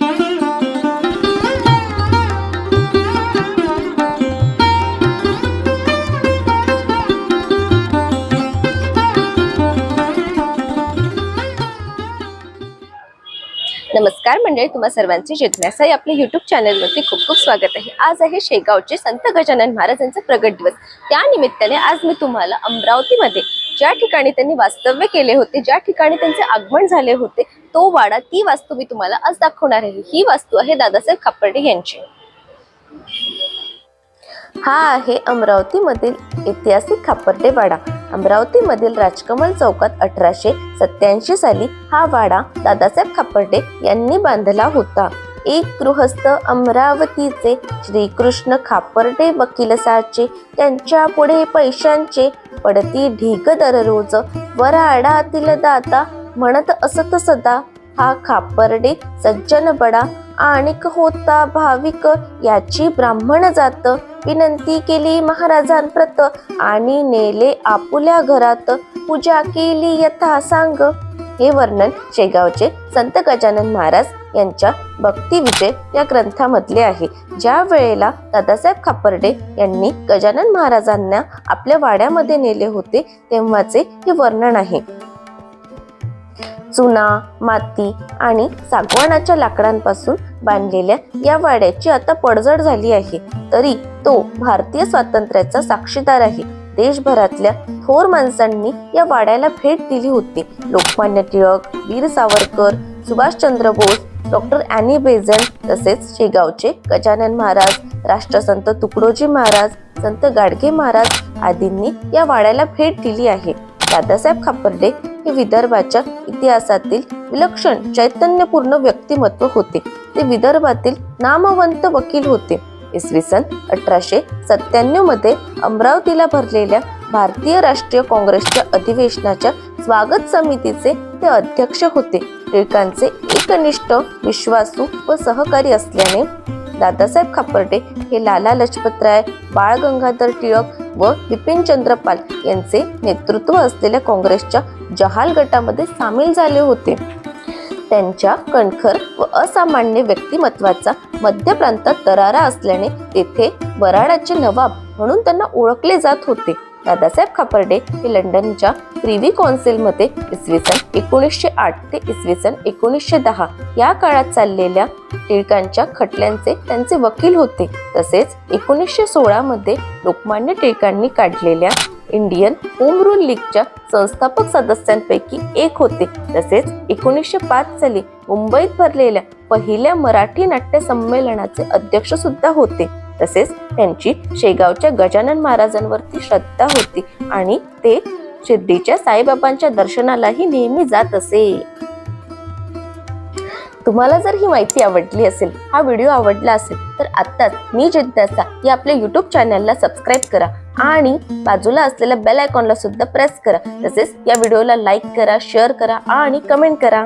Mm-hmm. नमस्कार मंडळी तुम्हा सर्वांचे जिज्ञासा या आपल्या युट्यूब चॅनलवरती खूप खूप स्वागत आहे. आज आहे शेगावचे संत गजानन महाराजांचा प्रगट दिवस. त्या निमित्ताने आज मी तुम्हाला अमरावतीमध्ये ज्या ठिकाणी त्यांनी वास्तव्य केले होते ज्या ठिकाणी त्यांचे आगमन झाले होते तो वाडा ती वास्तू मी तुम्हाला आज दाखवणार आहे. ही वास्तू आहे दादासाहेब खापर्डे यांची. हा आहे अमरावतीमधील ऐतिहासिक खापर्डे वाडा. अमरावतीमधील राजकमल चौकात अठराशे सत्याऐंशी साली हा वाडा दादासाहेब खापर्डे यांनी बांधला होता. एक गृहस्थ अमरावतीचे श्रीकृष्ण खापर्डे वकीलसाचे त्यांच्या पुढे पैशांचे पडती ढीग दररोज वराडातील दाता म्हणत असत सदा. हा खापर्डे सज्जन बडा आणिक होता भाविक. याची ब्राह्मण जात विनंती केली महाराजांप्रत आणि नेले आपुल्या घरात. पूजा केली यथा सांग. हे वर्णन शेगावचे संत गजानन महाराज यांच्या भक्तिविजय या ग्रंथामधले आहे. ज्या वेळेला दादासाहेब खापर्डे यांनी गजानन महाराजांना आपल्या वाड्यामध्ये नेले होते तेव्हाचे हे वर्णन आहे. चुना माती आणि सागवानाच्या लाकडांपासून बांधलेल्या या वाड्याची आता पडझड झाली आहे. तरी तो भारतीय स्वातंत्र्याचा साक्षीदार आहे. देशभरातल्या थोर माणसांनी या वाड्याला भेट दिली होती. Lokmanya Tilak Veer Savarkar Subhashchandra Bose doctor Annie Besant तसेच शेगावचे गजानन महाराज राष्ट्रसंत तुकडोजी महाराज संत गाडगे महाराज आदींनी या वाड्याला भेट दिली आहे. दादासाहेब खापर्डे हे विदर्भाच्या इतिहासातील विलक्षण चैतन्यपूर्ण व्यक्तिमत्व होते. ते विदर्भातील नामवंत वकील होते. इसवी सन अठराशे सत्त्याण्णवमध्ये अमरावतीला भरलेल्या भारतीय राष्ट्रीय काँग्रेसच्या अधिवेशनाच्या स्वागत समितीचे ते अध्यक्ष होते. टिळकांचे एकनिष्ठ विश्वासू व सहकारी असल्याने दादासाहेब खापर्डे हे लाला लजपतराय बाळ गंगाधर टिळक व बिपिनचंद्रपाल यांचे नेतृत्व असलेल्या काँग्रेसच्या जहाल गटामध्ये सामील झाले होते. त्यांच्या कणखर व असामान्य व्यक्तिमत्वाचा मध्य प्रांतात दरारा असल्याने तेथे वराडाचे नवाब म्हणून त्यांना ओळखले जात होते. दादासाहेब खापर्डे हे लंडनच्या प्रिव्ही कौन्सिलमध्ये इसवी सन एकोणीसशे आठ ते इसवी सन एकोणीसशे दहा या काळात चाललेल्या टिळकांच्या खटल्यांचे त्यांचे वकील होते. तसेच एकोणीसशे सोळामध्ये लोकमान्य टिळकांनी काढलेल्या इंडियन होम रूल लीगच्या संस्थापक सदस्यांपैकी एक होते. तसेच एकोणीसशे पाच साली मुंबईत भरलेल्या पहिल्या मराठी नाट्य संमेलनाचे अध्यक्ष सुद्धा होते. तसेच त्यांची शेगावच्या गजानन महाराजांवरती श्रद्धा होती आणि ते शिर्डीच्या साईबाबांच्या दर्शनालाही नेहमी जात असे. तुम्हाला जर ही माहिती आवडली असेल हा व्हिडिओ आवडला असेल तर आत्ताच मी जिज्ञासा या आपल्या युट्यूब चॅनलला सबस्क्राईब करा आणि बाजूला असलेल्या बेल आयकॉनला सुद्धा प्रेस करा. तसेच या व्हिडिओला लाईक करा शेअर करा आणि कमेंट करा.